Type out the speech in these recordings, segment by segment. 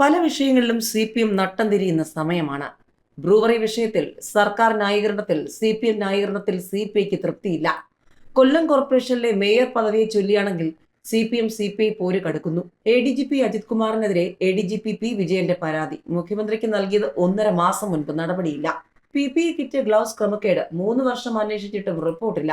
പല വിഷയങ്ങളിലും C P M നട്ടം തിരിയുന്ന സമയമാണ്. ബ്രൂവറി വിഷയത്തിൽ സർക്കാർ ന്യായീകരണത്തിൽ സി പി എം ന്യായീകരണത്തിൽ സി പി ഐക്ക് തൃപ്തിയില്ല. കൊല്ലം കോർപ്പറേഷനിലെ മേയർ പദവിയെ ചൊല്ലിയാണെങ്കിൽ C P M C P I പോര് കടുക്കുന്നു. A D G P Ajith കുമാറിനെതിരെ A D G P P വിജയന്റെ പരാതി. മുഖ്യമന്ത്രിക്ക് നൽകിയത് ഒന്നര മാസം മുൻപ് നടപടിയില്ല. പി പി കിറ്റ് ഗ്ലൗസ് ക്രമക്കേട് മൂന്ന് വർഷം അന്വേഷിച്ചിട്ടും റിപ്പോർട്ടില്ല.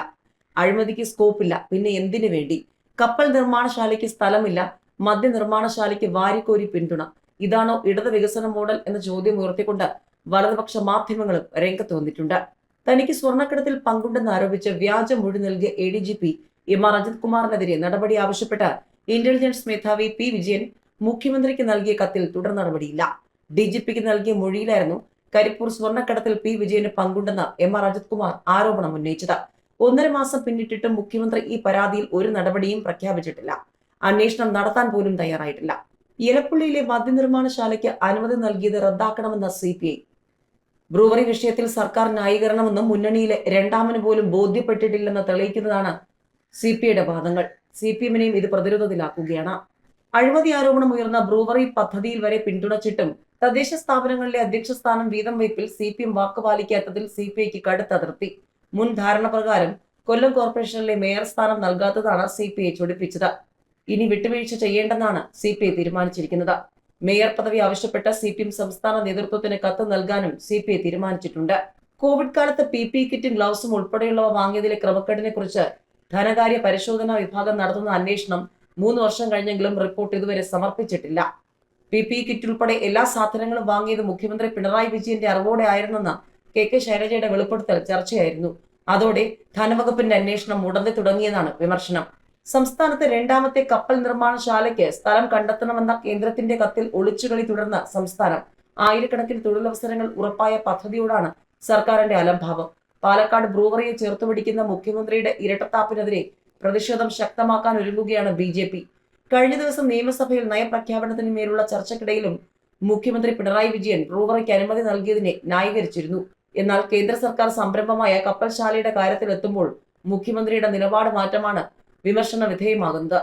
അഴിമതിക്ക് സ്കോപ്പില്ല. പിന്നെ എന്തിനു വേണ്ടി? കപ്പൽ നിർമ്മാണശാലയ്ക്ക് സ്ഥലമില്ല. മദ്യനിർമ്മാണശാലയ്ക്ക് വാരിക്കോരി പിന്തുണ. ഇതാണോ ഇടത് വികസന മോഡൽ എന്ന ചോദ്യം ഉയർത്തിക്കൊണ്ട് വലതുപക്ഷ മാധ്യമങ്ങളും രംഗത്ത് വന്നിട്ടുണ്ട്. തനിക്ക് സ്വർണക്കടത്തിൽ പങ്കുണ്ടെന്ന് ആരോപിച്ച് വ്യാജ മൊഴി നൽകിയ A D G P M R Ajith കുമാറിനെതിരെ നടപടി ആവശ്യപ്പെട്ട് ഇന്റലിജൻസ് മേധാവി പി വിജയൻ മുഖ്യമന്ത്രിക്ക് നൽകിയ കത്തിൽ തുടർ നടപടിയില്ല. ഡി ജി പിക്ക് നൽകിയ മൊഴിയിലായിരുന്നു കരിപ്പൂർ സ്വർണക്കടത്തിൽ പി വിജയന് പങ്കുണ്ടെന്ന് എം ആർ അജിത് കുമാർ ആരോപണം ഉന്നയിച്ചത്. ഒന്നര മാസം പിന്നിട്ടിട്ടും മുഖ്യമന്ത്രി ഈ പരാതിയിൽ ഒരു നടപടിയും പ്രഖ്യാപിച്ചിട്ടില്ല. അന്വേഷണം നടത്താൻ പോലും തയ്യാറായിട്ടില്ല. എലപ്പുള്ളിയിലെ മദ്യനിർമ്മാണശാലയ്ക്ക് അനുമതി നൽകിയത് റദ്ദാക്കണമെന്ന സി പി ഐ ബ്രൂവറി വിഷയത്തിൽ സർക്കാർ ന്യായീകരണമെന്നും മുന്നണിയിലെ രണ്ടാമന് പോലും ബോധ്യപ്പെട്ടിട്ടില്ലെന്ന് തെളിയിക്കുന്നതാണ് സി പി ഐയുടെ വാദങ്ങൾ. സി പി എമ്മിനെയും ഇത് പ്രതിരോധത്തിലാക്കുകയാണ്. അഴിമതി ആരോപണം ഉയർന്ന ബ്രൂവറി പദ്ധതിയിൽ വരെ പിന്തുണച്ചിട്ടും തദ്ദേശ സ്ഥാപനങ്ങളിലെ അധ്യക്ഷ സ്ഥാനം വീതം വയ്പിൽ സി പി എം വാക്കുപാലിക്കാത്തതിൽ സി പി ഐക്ക് കടുത്ത അതിർത്തി മുൻ ധാരണ പ്രകാരം കൊല്ലം കോർപ്പറേഷനിലെ മേയർ സ്ഥാനം നൽകാത്തതാണ് സി പി ഐ ചൊടിപ്പിച്ചത്. ഇനി വിട്ടുവീഴ്ച ചെയ്യേണ്ടെന്നാണ് സി പി ഐ തീരുമാനിച്ചിരിക്കുന്നത്. മേയർ പദവി ആവശ്യപ്പെട്ട സി പി എം സംസ്ഥാന നേതൃത്വത്തിന് കത്ത് നൽകാനും സി പി ഐ തീരുമാനിച്ചിട്ടുണ്ട്. കോവിഡ് കാലത്ത് പി പി കിറ്റും ഗ്ലൗസും ഉൾപ്പെടെയുള്ളവ വാങ്ങിയതിലെ ക്രമക്കേടിനെ കുറിച്ച് ധനകാര്യ പരിശോധനാ വിഭാഗം നടത്തുന്ന അന്വേഷണം മൂന്ന് വർഷം കഴിഞ്ഞെങ്കിലും റിപ്പോർട്ട് ഇതുവരെ സമർപ്പിച്ചിട്ടില്ല. പി പി കിറ്റ് ഉൾപ്പെടെ എല്ലാ സാധനങ്ങളും വാങ്ങിയത് മുഖ്യമന്ത്രി പിണറായി വിജയന്റെ അറിവോടെ ആയിരുന്നെന്ന് കെ കെ ശൈലജയുടെ വെളിപ്പെടുത്തൽ ചർച്ചയായിരുന്നു. അതോടെ ധനവകുപ്പിന്റെ അന്വേഷണം ഉടനെ തുടങ്ങിയതാണ് വിമർശനം. സംസ്ഥാനത്തെ രണ്ടാമത്തെ കപ്പൽ നിർമ്മാണശാലയ്ക്ക് സ്ഥലം കണ്ടെത്തണമെന്ന കേന്ദ്രത്തിന്റെ കത്തിൽ ഒളിച്ചുകളി തുടർന്ന സംസ്ഥാനം. ആയിരക്കണക്കിന് തൊഴിലവസരങ്ങൾ ഉറപ്പായ പദ്ധതിയോടാണ് സർക്കാരിന്റെ അലംഭാവം. പാലക്കാട് ബ്രൂവറിയെ ചേർത്ത് പിടിക്കുന്ന മുഖ്യമന്ത്രിയുടെ ഇരട്ടത്താപ്പിനെതിരെ പ്രതിഷേധം ശക്തമാക്കാൻ ഒരുങ്ങുകയാണ് ബി ജെ പി. കഴിഞ്ഞ ദിവസം നിയമസഭയിൽ നയപ്രഖ്യാപനത്തിന് മേലുള്ള ചർച്ചയ്ക്കിടയിലും മുഖ്യമന്ത്രി പിണറായി വിജയൻ ബ്രൂവറിക്ക് അനുമതി നൽകിയതിനെ ന്യായീകരിച്ചിരുന്നു. എന്നാൽ കേന്ദ്ര സർക്കാർ സംരംഭമായ കപ്പൽശാലയുടെ കാര്യത്തിലെത്തുമ്പോൾ മുഖ്യമന്ത്രിയുടെ നിലപാട് മാറ്റമാണ് വിമർശന വിധേയമാകുന്നത്